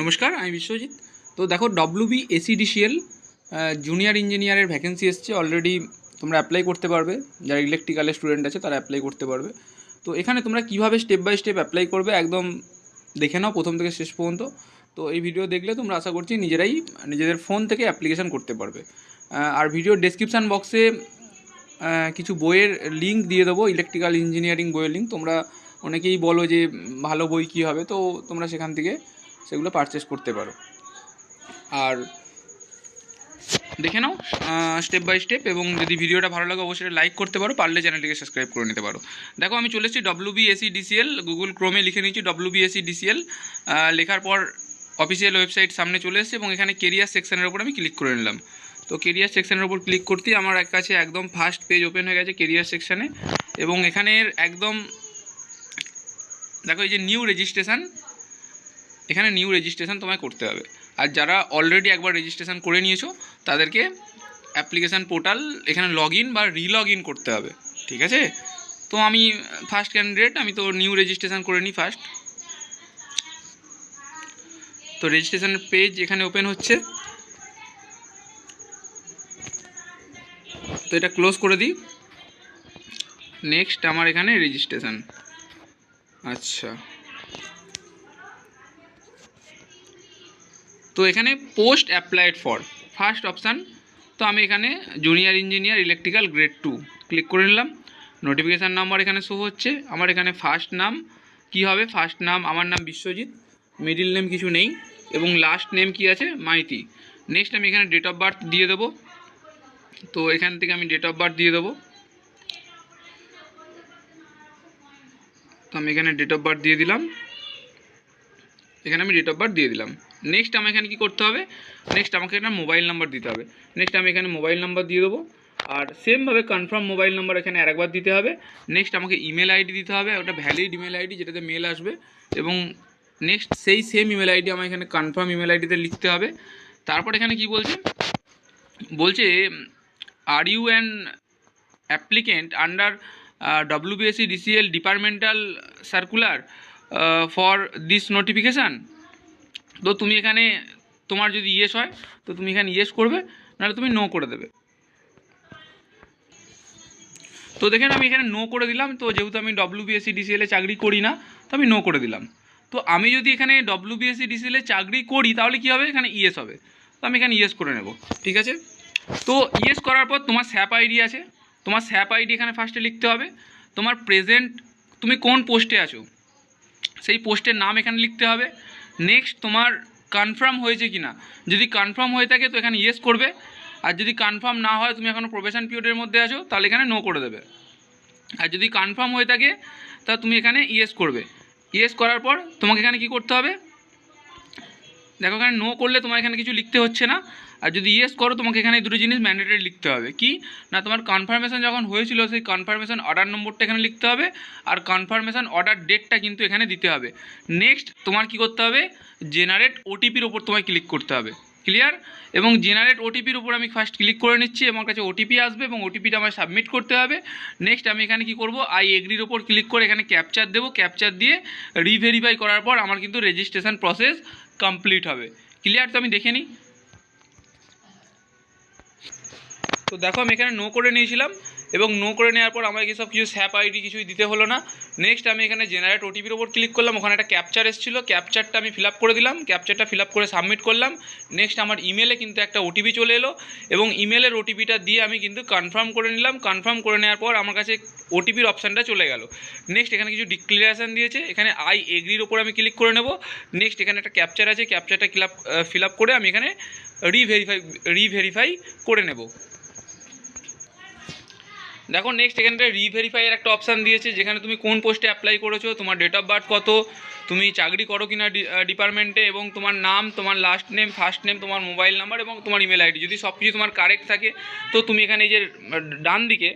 নমস্কার, আমি বিশ্বজিৎ। তো দেখো ডব্লিউবি এসিডিসিএল জুনিয়র ইঞ্জিনিয়ারের ভ্যাকেন্সি এসছে অলরেডি তোমরা অ্যাপ্লাই করতে পারবে। যারা ইলেকট্রিক্যালের স্টুডেন্ট আছে, তারা অ্যাপ্লাই করতে পারবে। তো এখানে তোমরা কীভাবে স্টেপ বাই স্টেপ অ্যাপ্লাই করবে, একদম দেখে নাও প্রথম থেকে শেষ পর্যন্ত। তো এই ভিডিও দেখলে তোমরা আশা করছি নিজেরাই, নিজেদের ফোন থেকে অ্যাপ্লিকেশন করতে পারবে। আর ভিডিও ডেসক্রিপশান বক্সে কিছু বইয়ের লিঙ্ক দিয়ে দেবো ইলেকট্রিক্যাল ইঞ্জিনিয়ারিং বইয়ের লিঙ্ক তোমরা অনেকেই বলো যে, ভালো বই কী হবে? তো তোমরা সেখান থেকে সেগুলো পারচেস করতে পারো। আর দেখে নাও স্টেপ বাই স্টেপ এবং যদি ভিডিওটা ভালো লাগে অবশ্যই লাইক করতে পারো, পারলে চ্যানেলটিকে সাবস্ক্রাইব করে নিতে পারো। দেখো, আমি চলে এসেছি ডব্লিউ বিএসি ডিসিএল গুগল ক্রোমে লিখে নিয়েছি ডব্লিউ বিএসি ডিসিএল লেখার পর অফিসিয়াল ওয়েবসাইট সামনে চলে এসেছে এবং এখানে কেরিয়ার সেকশনের ওপর আমি ক্লিক করে নিলাম। তো কেরিয়ার সেকশনের ওপর ক্লিক করতেই আমার কাছে একদম ফার্স্ট পেজ ওপেন হয়ে গেছে কেরিয়ার সেকশানে এবং এখানের একদম দেখো এই যে নিউ রেজিস্ট্রেশন এখানে নিউ রেজিস্ট্রেশন তোমায় করতে হবে। আর যারা অলরেডি একবার রেজিস্ট্রেশন করে নিয়েছো, তাদেরকে অ্যাপ্লিকেশান পোর্টাল এখানে লগ বা রিলগ করতে হবে, ঠিক আছে? তো আমি ফার্স্ট ক্যান্ডিডেট আমি তো নিউ রেজিস্ট্রেশন করে নিই ফার্স্ট তো রেজিস্ট্রেশনের পেজ এখানে ওপেন হচ্ছে। তো এটা ক্লোজ করে দিই। নেক্সট আমার এখানে রেজিস্ট্রেশন আচ্ছা। তো এখানে post applied for first option তো আমি এখানে junior engineer electrical grade two click করে নিলাম। নোটিফিকেশান নাম্বার এখানে শো হচ্ছে। আমার এখানে ফার্স্ট নাম, কি হবে? ফার্স্ট নাম, আমার নাম বিশ্বজিৎ মিডিল নেম কিছু নেই, এবং লাস্ট নেম কি আছে? মাইতি নেক্সট আমি এখানে ডেট অফ বার্থ দিয়ে দেবো। তো এখান থেকে আমি ডেট অফ বার্থ দিয়ে দেবো। তো আমি এখানে ডেট অফ বার্থ দিয়ে দিলাম। এখানে আমি ডেট অফ বার্থ দিয়ে দিলাম। নেক্সট আমার এখানে কী করতে হবে? নেক্সট আমাকে একটা মোবাইল নাম্বার দিতে হবে। নেক্সট আমি এখানে মোবাইল নাম্বার দিয়ে দেবো। আর সেমভাবে কনফার্ম মোবাইল নাম্বার এখানে আরেকবার দিতে হবে। নেক্সট আমাকে ইমেল আইডি দিতে হবে। ওটা ভ্যালিড ইমেল আইডি যেটাতে মেল আসবে। এবং নেক্সট সেই সেম ইমেল আইডি আমার এখানে কনফার্ম ইমেল আইডিতে লিখতে হবে। তারপর এখানে কি বলছে? বলছে are you an applicant under WBSC DCL departmental circular for this notification তো তুমি এখানে তোমার যদি ইয়েস হয়, তো তুমি এখানে ইয়েস করবে, নাহলে তুমি নো করে দেবে। তো দেখেন আমি এখানে নো করে দিলাম, তো যেহেতু আমি ডব্লিউ বিএসসি ডিসিএলে চাকরি করি না, তো আমি নো করে দিলাম। তো আমি যদি এখানে ডব্লিউ বিএসসি ডিসিএলে চাকরি করি, তাহলে কী হবে? এখানে ইয়েস হবে। তো আমি এখানে ইয়েস করে নেব, ঠিক আছে? তো ইয়েস করার পর তোমার স্যাপ আইডি আছে। তোমার স্যাপ আইডি এখানে ফার্স্টে লিখতে হবে। তোমার প্রেজেন্ট, তুমি কোন পোস্টে আছো? সেই পোস্টের নাম এখানে লিখতে হবে। নেক্সট, তোমার কনফার্ম হয়েছে কি না যদি কনফার্ম হয়ে থাকে তো এখানে ইয়েস করবে। আর যদি কনফার্ম না হয়, তুমি এখনও প্রফেশন পিরিয়ডের মধ্যে আছো, তাহলে এখানে নো করে দেবে। আর যদি কনফার্ম হয়ে থাকে, তা তুমি এখানে ইয়েস করবে। ইয়েস করার পর তোমাকে এখানে কি করতে হবে? দেখো এখানে নো করলে তোমার এখানে কিছু লিখতে হচ্ছে না। আর যদি ইয়েস করো, তোমাকে এখানে দুটো জিনিস ম্যান্ডেটরি লিখতে হবে। কি? না, তোমার কনফার্মেশন যখন হয়েছিল, সেই কনফার্মেশন অর্ডার নম্বরটা এখানে লিখতে হবে আর কনফার্মেশন অর্ডার ডেটটা কিন্তু এখানে দিতে হবে। নেক্সট তোমার কি করতে হবে? জেনারেট ওটিপির ওপর তোমায় ক্লিক করতে হবে। ক্লিয়ার এবং জেনারেট ওটিপির উপর আমি ফার্স্ট ক্লিক করে নিচ্ছি আমার কাছে ওটিপি আসবে এবং ওটিপিটা আমায় সাবমিট করতে হবে। নেক্সট আমি এখানে কি করব? আই এগ্রির ওপর ক্লিক করে এখানে ক্যাপচার দেবো। ক্যাপচার দিয়ে রিভেরিফাই করার পর আমার কিন্তু রেজিস্ট্রেশন প্রসেস কমপ্লিট হবে। ক্লিয়ার তো আমি দেখে নিই। তো দেখো আমি এখানে নো করে নিয়েছিলাম এবং নো করে নেওয়ার পর আমাকে সব কিছু স্যাপ আইডি কিছুই দিতে হলো না। নেক্সট আমি এখানে জেনারেট ওটিপির ওপর ক্লিক করলাম, ওখানে একটা ক্যাপচার এসেছিল। ক্যাপচারটা আমি ফিল করে দিলাম ক্যাপচারটা ফিল করে সাবমিট করলাম। নেক্সট আমার ইমেলে কিন্তু একটা ওটিপি চলে এলো এবং ইমেলের ওটিপিটা দিয়ে আমি কিন্তু কনফার্ম করে নিলাম। কনফার্ম করে নেওয়ার পর আমার কাছে ওটিপির অপশানটা চলে গেল। নেক্সট এখানে কিছু ডিক্লারেশান দিয়েছে, এখানে আই এগ্রির ওপর আমি ক্লিক করে নেব। নেক্সট এখানে একটা ক্যাপচার আছে ক্যাপচারটা ফিল আপ করে আমি এখানে রিভেরিফাই রিভেরিফাই করে নেব। দেখো নেক্সট এখানটা রিভেরিফাইয়ের একটা অপশান দিয়েছে, যেখানে তুমি কোন পোস্টে অ্যাপ্লাই করেছ, তোমার ডেট অফ বার্থ কত, তুমি চাকরি করো কিনা ডিপার্টমেন্টে এবং তোমার নাম, তোমার লাস্ট নেম ফার্স্ট নেম তোমার মোবাইল নাম্বার এবং তোমার ইমেল আইডি যদি সব কিছু তোমার কারেক্ট থাকে, তো তুমি এখানে এই যে ডান দিকে,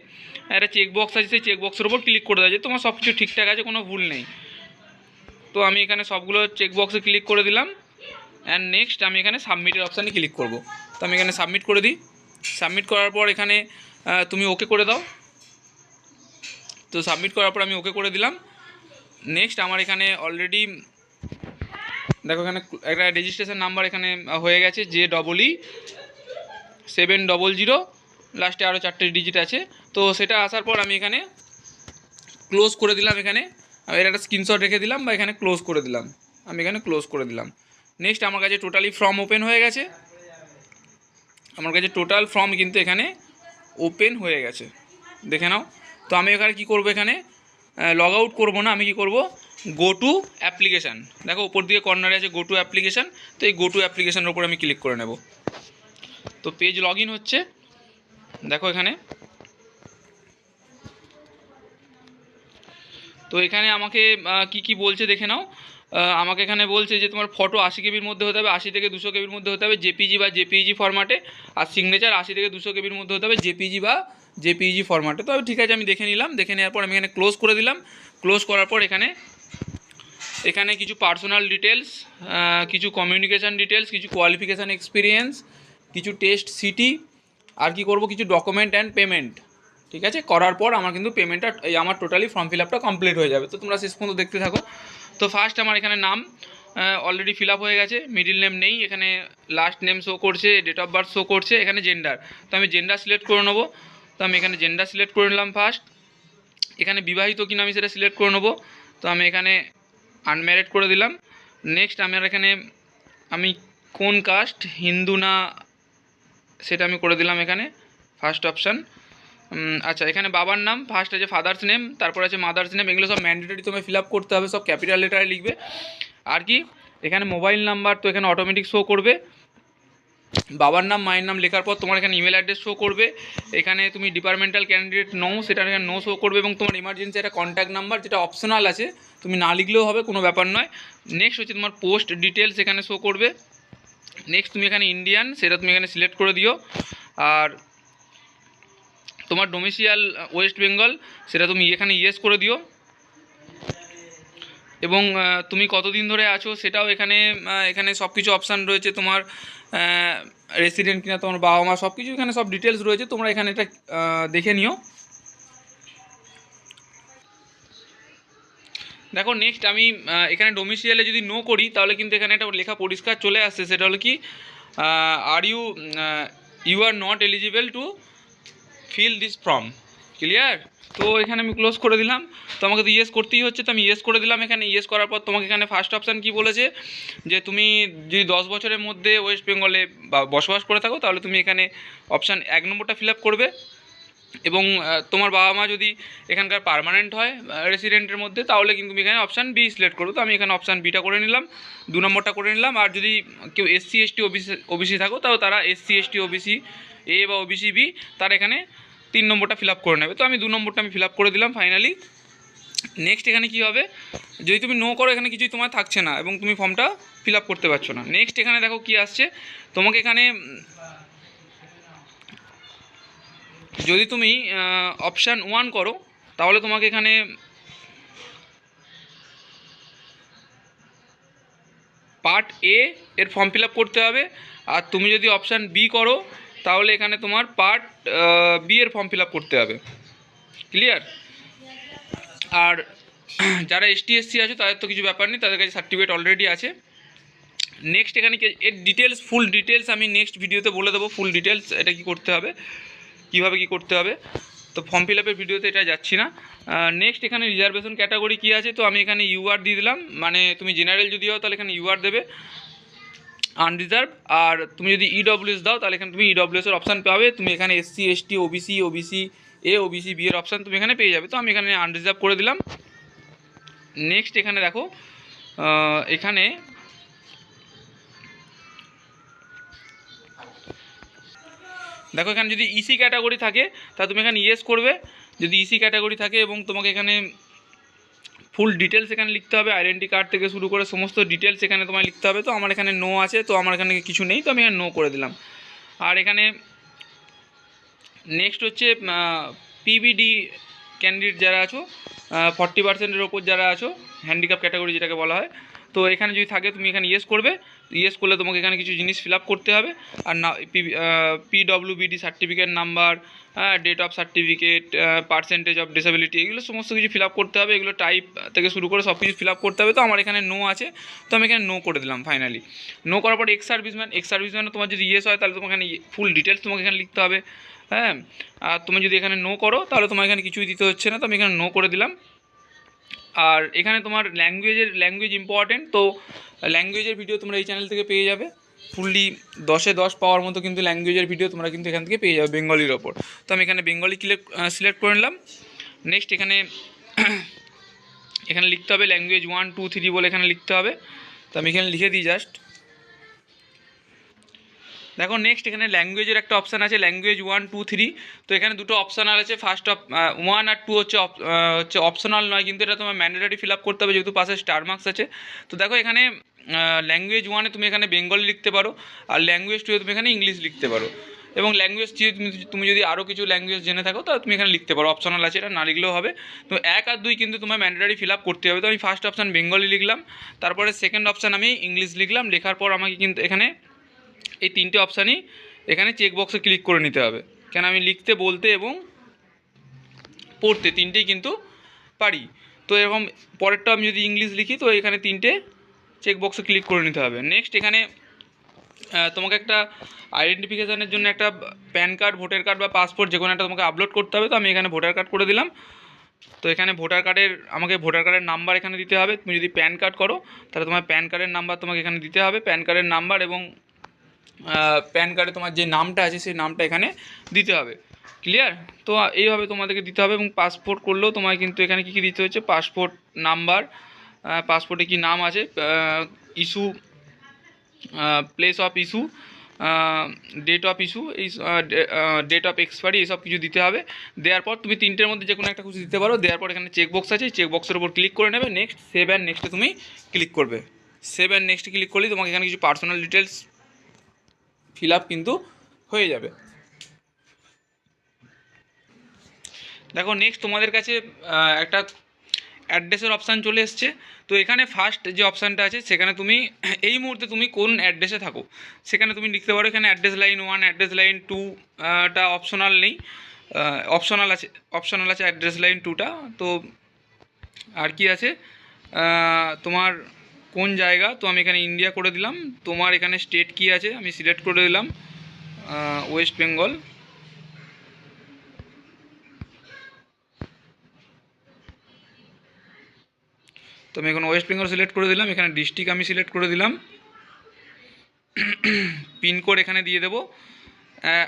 একটা চেক বক্স আছে, সেই চেক বক্সের উপর ক্লিক করে দেওয়া যায়, তোমার সব কিছু ঠিকঠাক আছে, কোনো ভুল নেই। তো আমি এখানে সবগুলো চেক বক্সে ক্লিক করে দিলাম অ্যান্ড নেক্সট আমি এখানে সাবমিটের অপশানে ক্লিক করব। তো আমি এখানে সাবমিট করে দিই। সাবমিট করার পর এখানে তুমি ওকে করে দাও। তো সাবমিট করার পর আমি ওকে করে দিলাম। নেক্সট আমার এখানে অলরেডি দেখো এখানে একটা রেজিস্ট্রেশন নাম্বার এখানে হয়ে গেছে J double E seven double zero লাস্টে আরও চারটে ডিজিট আছে। তো সেটা আসার পর আমি এখানে ক্লোজ করে দিলাম এখানে। এর একটা স্ক্রিনশট রেখে দিলাম বা এখানে ক্লোজ করে দিলাম। আমি এখানে ক্লোজ করে দিলাম। নেক্সট আমার কাছে টোটালি ফর্ম ওপেন হয়ে গেছে। আমার কাছে টোটাল ফর্ম কিন্তু এখানে ওপেন হয়ে গেছে। দেখে নাও। তো আমি এখানে কি করব এখানে? লগ আউট করব না, আমি কি করব? গো টু অ্যাপ্লিকেশান দেখো, উপর দিকে কর্নারে আছে গো টু অ্যাপ্লিকেশান তো এই গো টু অ্যাপ্লিকেশানের উপর আমি ক্লিক করে নেব। তো পেজ লগ হচ্ছে। দেখো এখানে। তো এখানে আমাকে কি কি বলছে দেখে নাও। আমাকে এখানে বলছে যে তোমার ফটো আশি কেবির মধ্যে হতে হবে, আশি থেকে দুশো কেবির মধ্যে হতে হবে জেপিজি বা জেপিজি ফরম্যাটে আর সিগনেচার আশি থেকে দুশো কেবির মধ্যে হতে হবে জেপিজি বা জেপিইজি ফরম্যাটে তো ঠিক আছে, আমি দেখে নিলাম। দেখে নেওয়ার পর আমি এখানে ক্লোজ করে দিলাম। ক্লোজ করার পর এখানে এখানে কিছু পার্সোনাল ডিটেলস কিছু কমিউনিকেশান ডিটেলস কিছু কোয়ালিফিকেশান এক্সপিরিয়েন্স কিছু টেস্ট সিটি আর কি করব, কিছু ডকুমেন্ট অ্যান্ড পেমেন্ট ঠিক আছে? করার পর আমার কিন্তু পেমেন্টটা এই আমার টোটালি ফর্ম ফিল আপটা কমপ্লিট হয়ে যাবে। তো তোমরা শেষ পর্যন্ত দেখতে থাকো। তো ফার্স্ট আমার এখানে নাম অলরেডি ফিল আপ হয়ে গেছে। মিডিল নেম নেই। এখানে লাস্ট নেম শো করছে ডেট অফ বার্থ শো করছে, এখানে জেন্ডার তো আমি জেন্ডার সিলেক্ট করে নেব। আমি এখানে জেন্ডার সিলেক্ট করে নিলাম ফার্স্ট এখানে বিবাহিত কিনা আমি সেটা সিলেক্ট করে নেব। তো আমি এখানে আনম্যারিড করে দিলাম। নেক্সট আমার এখানে, আমি কোন কাস্ট হিন্দু না, সেটা আমি করে দিলাম এখানে। ফার্স্ট অপশান আচ্ছা এখানে বাবার নাম ফার্স্ট আছে ফাদার্স নেম তারপর আছে মাদার্স নেম এগুলো সব ম্যান্ডেটরি তোমায় ফিল আপ করতে হবে, সব ক্যাপিটাল লেটারে লিখবে। আর কি, এখানে মোবাইল নাম্বার তো এখানে অটোমেটিক শো করবে। বাবার নাম, মায়ের নাম লেখার পর তোমার এখানে ইমেল অ্যাড্রেস শো করবে। এখানে তুমি ডিপার্টমেন্টাল ক্যান্ডিডেট নো সেটা এখানে নো শো করবে এবং তোমার ইমার্জেন্সি একটা কন্ট্যাক্ট নাম্বার যেটা অপশনাল আছে, তুমি না লিখলেও হবে, কোনো ব্যাপার নয়। নেক্সট হচ্ছে তোমার পোস্ট ডিটেলস এখানে শো করবে। নেক্সট তুমি এখানে ইন্ডিয়ান সেটা তুমি এখানে সিলেক্ট করে দিও। আর তোমার ডোমিসিয়াল ওয়েস্ট বেঙ্গল সেটা তুমি এখানে ইয়েস করে দিও। এবং তুমি কতদিন ধরে আছো সেটাও এখানে এখানে সব কিছু অপশান রয়েছে। তোমার রেসিডেন্ট কিনা, তোমার বাবা মা সব কিছু এখানে সব ডিটেলস রয়েছে। তোমরা এখানে এটা দেখে নিও। দেখো নেক্সট আমি এখানে ডোমিসিয়ালে যদি নো করি, তাহলে কিন্তু এখানে একটা লেখা পরিষ্কার চলে আসছে। সেটা হলো কি are you you are not eligible to fill this form clear তো এখানে আমি ক্লোজ করে দিলাম। তো আমাকে তো ইয়েস করতেই হচ্ছে, তো আমি ইয়েস করে দিলাম এখানে। ইয়েস করার পর তোমাকে এখানে ফার্স্ট অপশান কি বলেছে? যে তুমি যদি দশ বছরের মধ্যে ওয়েস্ট বেঙ্গলে বসবাস করে থাকো, তাহলে তুমি এখানে অপশান এক নম্বরটা ফিল আপ করবে। এবং তোমার বাবা মা যদি এখানকার পার্মানেন্ট হয় রেসিডেন্টের মধ্যে, তাহলে কিন্তু তুমি এখানে অপশান বি সিলেক্ট করো। তো আমি এখানে অপশান বিটা করে নিলাম, দু নম্বরটা করে নিলাম। আর যদি কেউ এসসি এসটি ওবিসি ওবিসি থাকো তাও তারা এসসি এসটি ওবিসি এ বা ওবিসি বি তারা এখানে তিন নম্বরটা ফিল করে নেবে। তো আমি দু নম্বরটা আমি ফিল করে দিলাম ফাইনালি নেক্সট এখানে কি হবে? যদি তুমি নো করো, এখানে কিছুই তোমার থাকছে না এবং তুমি ফর্মটা ফিল করতে পারছ না। নেক্সট এখানে দেখো কি আসছে। তোমাকে এখানে যদি তুমি অপশান ওয়ান করো, তাহলে তোমাকে এখানে পার্ট এ এর ফর্ম ফিল করতে হবে। আর তুমি যদি অপশান বি করো তাহলে এখানে তোমার পার্ট বি এর ফর্ম ফিল করতে হবে। ক্লিয়ার আর যারা এসটি এসসি আছে, তাদের তো কিছু ব্যাপার নেই, তাদের কাছে সার্টিফিকেট অলরেডি আছে। নেক্সট এখানে কি, এর ডিটেলস ফুল ডিটেলস আমি নেক্সট ভিডিওতে বলে দেবো ফুল ডিটেলস এটা কি করতে হবে, কীভাবে কি করতে হবে। তো ফর্ম ফিল আপের ভিডিওতে এটা যাচ্ছি না। নেক্সট এখানে রিজার্ভেশন ক্যাটাগরি কী আছে, তো আমি এখানে ইউআর দিয়ে দিলাম। মানে তুমি জেনারেল যদি হও, তাহলে এখানে ইউআর দেবে। আনরিজার্ভ আর তুমি যদি ইডব্লিউএস দাও, তাহলে এখানে তুমি ইডব্লিউএস এর অপশান পাবে। তুমি এখানে SC ST OBC OBC A OBC B এর অপশান তুমি এখানে পেয়ে যাবে। তো আমি এখানে আনরিজার্ভ করে দিলাম। নেক্সট এখানে দেখো এখানে দেখো, এখানে যদি ইসি ক্যাটাগরি থাকে, তা তুমি এখানে ইয়েস করবে। যদি ইসি ক্যাটাগরি থাকে এবং তোমাকে এখানে ফুল ডিটেলস এখানে লিখতে হবে আইডেন্টি কার্ড থেকে শুরু করে সমস্ত ডিটেলস এখানে তোমায় লিখতে হবে। তো আমার এখানে নো আছে, তো আমার এখানে কিছু নেই, তো আমি এখানে নো করে দিলাম। আর এখানে নেক্সট হচ্ছে পিবিডি ক্যান্ডিডেট যারা আছো ফর্টি পার্সেন্টের ওপর যারা আছো হ্যান্ডিক্যাপ ক্যাটাগরি যেটাকে বলা হয় তো এখানে যদি থাকে তুমি এখানে ইয়েস করবে ইয়েস করলে তোমাকে এখানে কিছু জিনিস ফিল করতে হবে। আর না পিডব্লিউবিডি সার্টিফিকেট নাম্বার হ্যাঁ date of certificate percentage of disability এগুলো সমস্ত কিছু ফিল করতে হবে। এগুলো টাইপ থেকে শুরু করে সব কিছু ফিল করতে হবে। তো আমার এখানে নো আছে। তো আমি এখানে নো করে দিলাম ফাইনালি নো করার পর এক্স সার্ভিসম্যান এক্স সার্ভিসম্যানে তোমার যদি ইয়েস হয়, তাহলে তোমাকে এখানে ফুল ডিটেলস তোমাকে এখানে লিখতে হবে। হ্যাঁ আর তুমি যদি এখানে নো করো, তাহলে তোমার এখানে কিছুই দিতে হচ্ছে না। তো আমি এখানে নো করে দিলাম। আর এখানে তোমার ল্যাঙ্গুয়েজের ল্যাঙ্গুয়েজ ইম্পর্টেন্ট তো ল্যাঙ্গুয়েজের ভিডিও তোমরা এই চ্যানেল থেকে পেয়ে যাবে। ফুললি দশে দশ পাওয়ার মতো কিন্তু ল্যাঙ্গুয়েজের ভিডিও তোমরা কিন্তু এখান থেকে পেয়ে যাবে বেঙ্গলির ওপর। তো আমি এখানে বেঙ্গলি সিলেক্ট করে নিলাম। নেক্সট এখানে এখানে লিখতে হবে ল্যাঙ্গুয়েজ ওয়ান টু থ্রি বলে এখানে লিখতে হবে। তো আমি এখানে লিখে দিই জাস্ট দেখো নেক্সট এখানে ল্যাঙ্গুয়েজের একটা অপশান আছে ল্যাঙ্গুয়েজ ওয়ান টু থ্রি তো এখানে দুটো অপশানাল আছে ফার্স্ট অপ ওয়ান আর টু হচ্ছে হচ্ছে অপশনাল নয়, কিন্তু এটা তোমার ম্যান্ডেটারি ফিল আপ করতে হবে, যেহেতু পাশে স্টার মার্কস আছে। তো দেখো এখানে ল্যাঙ্গুয়েজ ওয়ানে তুমি এখানে বেঙ্গলি লিখতে পারো, আর ল্যাঙ্গুয়েজ টুয়ে তুমি এখানে ইংলিশ লিখতে পারো। এবং ল্যাঙ্গুয়েজ তুমি যদি আরও কিছু ল্যাঙ্গুয়েজ জেনে থাকো, তাহলে তুমি এখানে লিখতে পারো। অপশনাল আছে, এটা না লিখলেও হবে। তো এক আর দুই কিন্তু তোমার ম্যান্ডেটারি ফিল আপ করতে হবে। তো আমি ফার্স্ট অপশান বেঙ্গলি লিখলাম, তারপরে সেকেন্ড অপশান আমি ইংলিশ লিখলাম, লেখার পর আমাকে কিন্তু এখানে এই তিনটে অপশানই এখানে চেক বক্সে ক্লিক করে নিতে হবে। কেন আমি লিখতে, বলতে এবং পড়তে তিনটেই কিন্তু পারি। তো এরকম পরেরটা আমি যদি ইংলিশ লিখি, তো এখানে তিনটে চেক বক্সে ক্লিক করে নিতে হবে। নেক্সট এখানে তোমাকে একটা আইডেন্টিফিকেশানের জন্য একটা প্যান কার্ড ভোটার কার্ড বা পাসপোর্ট যে কোনো একটা তোমাকে আপলোড করতে হবে। তো আমি এখানে ভোটার কার্ড করে দিলাম। তো এখানে ভোটার কার্ডের আমাকে ভোটার কার্ডের নাম্বার এখানে দিতে হবে। তুমি যদি প্যান কার্ড করো, তাহলে তোমার প্যান কার্ডের নাম্বার তোমাকে এখানে দিতে হবে। প্যান কার্ডের নাম্বার এবং প্যান কার্ডে তোমার যে নামটা আছে, সেই নামটা এখানে দিতে হবে। ক্লিয়ার তো এইভাবে তোমাদেরকে দিতে হবে এবং পাসপোর্ট করলেও তোমায় কিন্তু এখানে কী কী দিতে হচ্ছে পাসপোর্ট নাম্বার পাসপোর্টে কি নাম আছে? Issue place of issue date of issue এই ডেট অফ এক্সপায়ারি এইসব কিছু দিতে হবে। দেওয়ার পর তুমি তিনটের মধ্যে যে কোনো একটা কিছু দিতে পারো। দেওয়ার পর এখানে চেক বক্স আছে চেক বক্সের উপর ক্লিক করে নেবে। নেক্সট সেভ অ্যান্ড নেক্সটে তুমি ক্লিক করবে। সেভ অ্যান্ড নেক্সটে ক্লিক করলেই তোমাকে এখানে কিছু পার্সোনাল ডিটেলস ফিল আপ কিন্তু হয়ে যাবে। দেখো নেক্সট তোমাদের কাছে একটা অ্যাড্রেসের অপশান চলে এসছে। তো এখানে ফার্স্ট যে অপশানটা আছে, সেখানে তুমি এই মুহূর্তে তুমি কোন অ্যাড্রেসে থাকো? সেখানে তুমি লিখতে পারো, এখানে address line one address line two টা অপশনাল নেই। অপশনাল আছে অপশনাল আছে অ্যাড্রেস লাইন টুটা তো আর কি আছে? তোমার কোন জায়গা? তো আমি এখানে ইন্ডিয়া করে দিলাম। তোমার এখানে স্টেট কি আছে? আমি সিলেক্ট করে দিলাম ওয়েস্ট বেঙ্গল তো আমি এখন ওয়েস্ট বেঙ্গল সিলেক্ট করে দিলাম। এখানে ডিস্ট্রিক্ট আমি সিলেক্ট করে দিলাম। পিনকোড এখানে দিয়ে দেবো।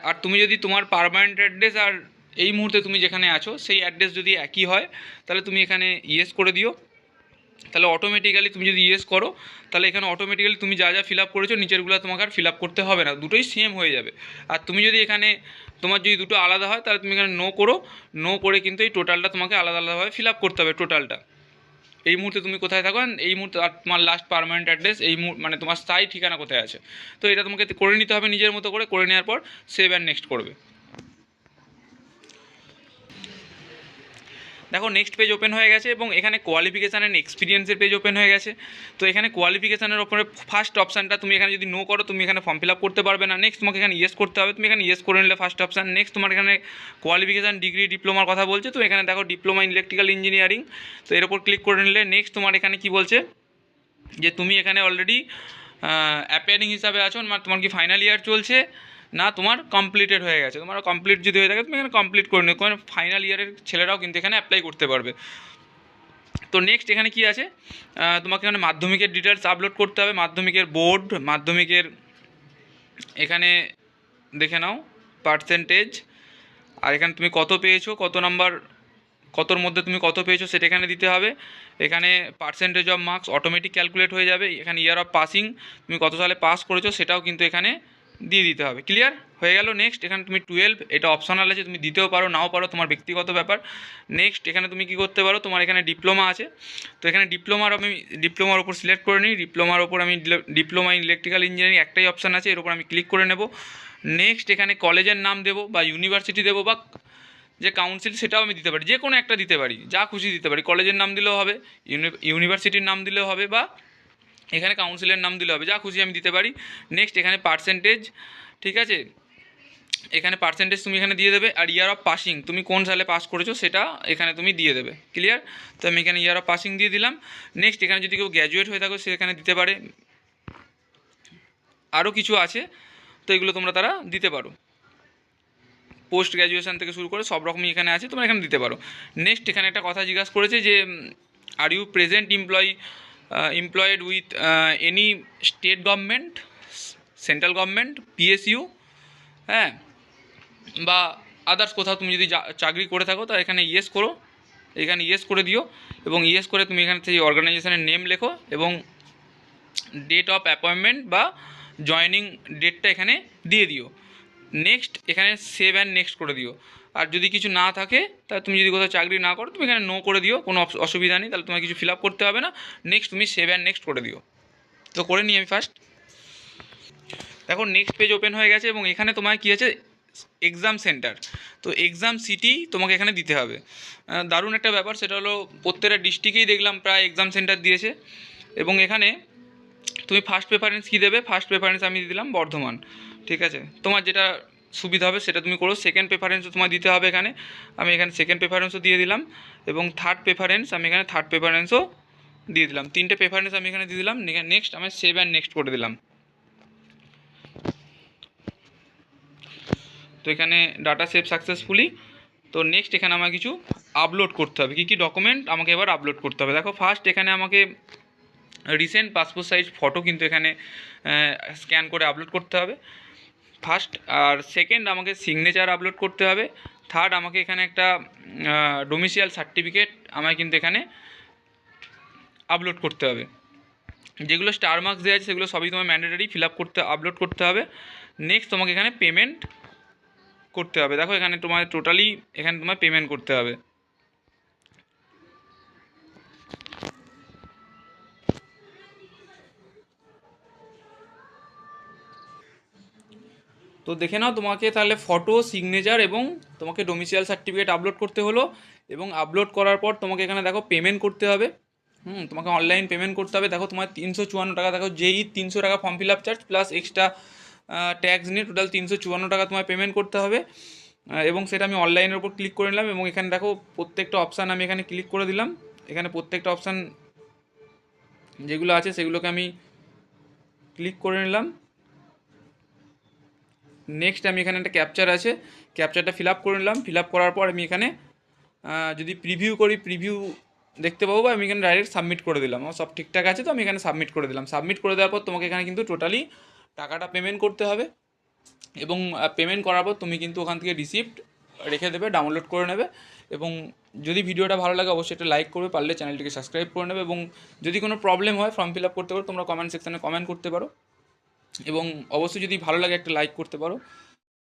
আর তুমি যদি তোমার পারমানেন্ট অ্যাড্রেস আর এই মুহূর্তে তুমি যেখানে আছো, সেই অ্যাড্রেস যদি একই হয়, তাহলে তুমি এখানে ইয়েস করে দিও। তাহলে অটোমেটিক্যালি তুমি যদি ইয়েস করো, তাহলে এখানে অটোমেটিক্যালি তুমি যা যা ফিল আপ করেছ, নিচেরগুলো তোমাকে আর ফিল আপ করতে হবে না। দুটোই সেম হয়ে যাবে। আর তুমি যদি এখানে তোমার যদি দুটো আলাদা হয়, তাহলে তুমি এখানে নো করো। নো করে কিন্তু এই টোটালটা তোমাকে আলাদা আলাদাভাবে ফিল আপ করতে হবে টোটালটা এই মুহূর্তে তুমি কোথায় থাকো? এই মুহূর্তে তোমার লাস্ট পারমানেন্ট অ্যাড্রেস এই মুহূর্তে মানে তোমার স্থায়ী ঠিকানা কোথায় আছে? তো এটা তোমাকে করে নিতে হবে নিজের মতো করে করে নেওয়ার পর সেভ অ্যান্ড নেক্সট করবে। দেখো নেক্সট পেজ ওপেন হয়ে গেছে এবং এখানে কোয়ালিফিকেশান অ্যান্ড এক্সপিরিয়েন্সের পেজ ওপেন হয়ে গেছে। তো এখানে কোয়ালিফিকেশানের ওপরে ফার্স্ট অপশানটা তুমি এখানে যদি নো করো, তুমি এখানে ফর্ম ফিল আপ করতে পারবে না। নেক্সট তোমাকে এখানে ইয়েস করতে হবে। তুমি এখানে ইয়েস করে নিলে ফার্স্ট অপশান নেক্সট তোমার এখানে কোয়ালিফিকেশান ডিগ্রি ডিপ্লোমার কথা বলছে। তো এখানে দেখো ডিপ্লোমা ইলেকট্রিক্যাল ইঞ্জিনিয়ারিং তো এর ওপর ক্লিক করে নিলে নেক্সট তোমার এখানে কি বলছে? যে তুমি এখানে অলরেডি অ্যাপিয়ারিং হিসাবে আছো। মানে তোমার কি ফাইনাল ইয়ার চলছে? না, তোমার কমপ্লিটেড হয়ে গেছে। তোমার কমপ্লিট যদি হয়ে থাকে, তুমি এখানে কমপ্লিট করে নিও। কারণ ফাইনাল ইয়ারের ছেলেরাও কিন্তু এখানে অ্যাপ্লাই করতে পারবে। তো নেক্সট এখানে কি আছে? তোমাকে এখানে মাধ্যমিকের ডিটেলস আপলোড করতে হবে। মাধ্যমিকের বোর্ড মাধ্যমিকের এখানে দেখে নাও পার্সেন্টেজ আর এখানে তুমি কত পেয়েছ, কত নাম্বার কতর মধ্যে তুমি কত পেয়েছ সেটা এখানে দিতে হবে। এখানে percentage of marks automatic calculate হয়ে যাবে। এখানে ইয়ার অফ পাসিং তুমি কত সালে পাস করেছ সেটাও কিন্তু এখানে দিয়ে দিতে হবে। ক্লিয়ার হয়ে গেল নেক্সট এখানে তুমি টুয়েলভ এটা অপশনাল আছে, তুমি দিতেও পারো, নাও পারো, তোমার ব্যক্তিগত ব্যাপার। নেক্সট এখানে তুমি কি করতে পারো, তোমার এখানে ডিপ্লোমা আছে। তো এখানে ডিপ্লোমার আমি ডিপ্লোমার ওপর সিলেক্ট করে নিই ডিপ্লোমার ওপর আমি ডিপ্লোমা ইন ইলেকট্রিক্যাল ইঞ্জিনিয়ারিং একটাই অপশান আছে, এর ওপর আমি ক্লিক করে নেব। নেক্সট এখানে কলেজের নাম দেবো, বা ইউনিভার্সিটি দেবো, বা যে কাউন্সিল সেটাও আমি দিতে পারি যে কোনো একটা দিতে পারি, যা খুশি দিতে পারি। কলেজের নাম দিলেও হবে ইউনিভার্সিটির নাম দিলেও হবে, বা এখানে কাউন্সিলের নাম দিলে হবে, যা খুশি আমি দিতে পারি। নেক্সট এখানে পার্সেন্টেজ ঠিক আছে? এখানে পার্সেন্টেজ তুমি এখানে দিয়ে দেবে, আর ইয়ার অফ পাসিং তুমি কোন সালে পাস করেছ সেটা এখানে তুমি দিয়ে দেবে ক্লিয়ার তো আমি এখানে ইয়ার অফ পাসিং দিয়ে দিলাম। নেক্সট এখানে যদি কেউ গ্র্যাজুয়েট হয়ে থাকো, সে এখানে দিতে পারে। আরও কিছু আছে, তো এগুলো তোমরা তারা দিতে পারো। পোস্ট গ্র্যাজুয়েশন থেকে শুরু করে সব রকমই এখানে আছে, তোমরা এখানে দিতে পারো। নেক্সট এখানে একটা কথা জিজ্ঞাসা করেছে যে are you present employee employed with any state government central government PSU হ্যাঁ বা আদার্স কোথাও তুমি যদি চাকরি করে থাকো, তা এখানে ইয়েস করো, এখানে ইয়েস করে দিও, এবং ইয়েস করে তুমি এখানে সেই অর্গানাইজেশনের নেম লেখো, এবং ডেট অফ অ্যাপয়েন্টমেন্ট বা জয়নিং ডেটটা এখানে দিয়ে দিও। নেক্সট এখানে সেভ অ্যান্ড নেক্সট করে দিও। আর যদি কিছু না থাকে, তাহলে তুমি যদি কোথাও চাকরি না করো, তুমি এখানে নো করে দিও, কোনো অস- অসুবিধা নেই, তাহলে তোমার কিছু ফিল আপ করতে হবে না। নেক্সট তুমি সেভ অ্যান্ড নেক্সট করে দিও। তো করে নিই আমি ফার্স্ট দেখো নেক্সট পেজ ওপেন হয়ে গেছে এবং এখানে তোমার কী আছে? এক্সাম সেন্টার তো এক্সাম সিটি তোমাকে এখানে দিতে হবে। দারুণ একটা ব্যাপার, সেটা হলো প্রত্যেকটা ডিস্ট্রিক্টেই দেখলাম প্রায় এক্সাম সেন্টার দিয়েছে। এবং এখানে তুমি ফার্স্ট প্রেফারেন্স কী দেবে? ফার্স্ট প্রেফারেন্স আমি দিলাম বর্ধমান। ঠিক আছে? তোমার যেটা সুবিধা হবে, সেটা তুমি করো। সেকেন্ড প্রেফারেন্সও তোমার দিতে হবে এখানে। আমি এখানে সেকেন্ড প্রেফারেন্সও দিয়ে দিলাম এবং থার্ড প্রেফারেন্স আমি এখানে থার্ড প্রেফারেন্সও দিয়ে দিলাম। তিনটে প্রেফারেন্স আমি এখানে দিয়ে দিলাম। নেক্সট আমি সেভ অ্যান্ড নেক্সট করে দিলাম। তো এখানে ডাটা সেভ সাকসেসফুলি তো নেক্সট এখানে আমাকে কিছু আপলোড করতে হবে। কী কী ডকুমেন্ট আমাকে এবার আপলোড করতে হবে। দেখো ফার্স্ট এখানে আমাকে রিসেন্ট পাসপোর্ট সাইজ ফটো কিন্তু এখানে স্ক্যান করে আপলোড করতে হবে। ফার্স্ট, আর সেকেন্ড আমাকে সিগনেচার আপলোড করতে হবে। থার্ড, আমাকে এখানে একটা ডোমিসিয়াল সার্টিফিকেট আমায় কিন্তু এখানে আপলোড করতে হবে। যেগুলো স্টার মার্কস দেওয়া আছে, সেগুলো সবই তোমার ম্যান্ডেটারি ফিল আপ করতে, আপলোড করতে হবে। নেক্সট, তোমাকে এখানে পেমেন্ট করতে হবে। দেখো, এখানে তোমার টোটালি, এখানে তোমার পেমেন্ট করতে হবে। তো দেখে নাও, তোমাকে তাহলে ফটো সিগনেচার এবং তোমাকে ডোমিসিয়াল সার্টিফিকেট আপলোড করতে হলো এবং আপলোড করার পর তোমাকে এখানে দেখো পেমেন্ট করতে হবে। হুম, তোমাকে অনলাইন পেমেন্ট করতে হবে। দেখো তোমার তিনশো চুয়ান্ন টাকা, দেখো যেই তিনশো টাকা form fill up charge plus extra tax নিয়ে টোটাল তিনশো চুয়ান্ন টাকা তোমায় পেমেন্ট করতে হবে। এবং সেটা আমি অনলাইনের উপর ক্লিক করে নিলাম এবং এখানে দেখো প্রত্যেকটা অপশান আমি এখানে ক্লিক করে দিলাম। এখানে প্রত্যেকটা অপশান যেগুলো আছে সেগুলোকে আমি ক্লিক করে নিলাম। নেক্সট আমি এখানে একটা ক্যাপচার আছে। ক্যাপচারটা ফিল আপ করে নিলাম। ফিল আপ করার পর আমি এখানে যদি প্রিভিউ করি প্রিভিউ দেখতে পাবো বা আমি এখানে ডাইরেক্ট সাবমিট করে দিলাম। আমার সব ঠিকঠাক আছে তো, আমি এখানে সাবমিট করে দিলাম। সাবমিট করে দেওয়ার পর তোমাকে এখানে কিন্তু টোটালি টাকাটা পেমেন্ট করতে হবে। এবং পেমেন্ট করার পর তুমি কিন্তু ওখান থেকে রিসিপ্ট রেখে দেবে ডাউনলোড করে নেবে। এবং যদি ভিডিওটা ভালো লাগে, অবশ্যই একটা লাইক করবে, পারলে চ্যানেলটিকে সাবস্ক্রাইব করে নেবে। এবং যদি কোনো প্রবলেম হয় ফর্ম ফিল আপ করতে পারো, তোমরা কমেন্ট সেকশানে কমেন্ট করতে পারো। এবং অবশ্যই যদি ভালো লাগে একটা লাইক করতে পারো।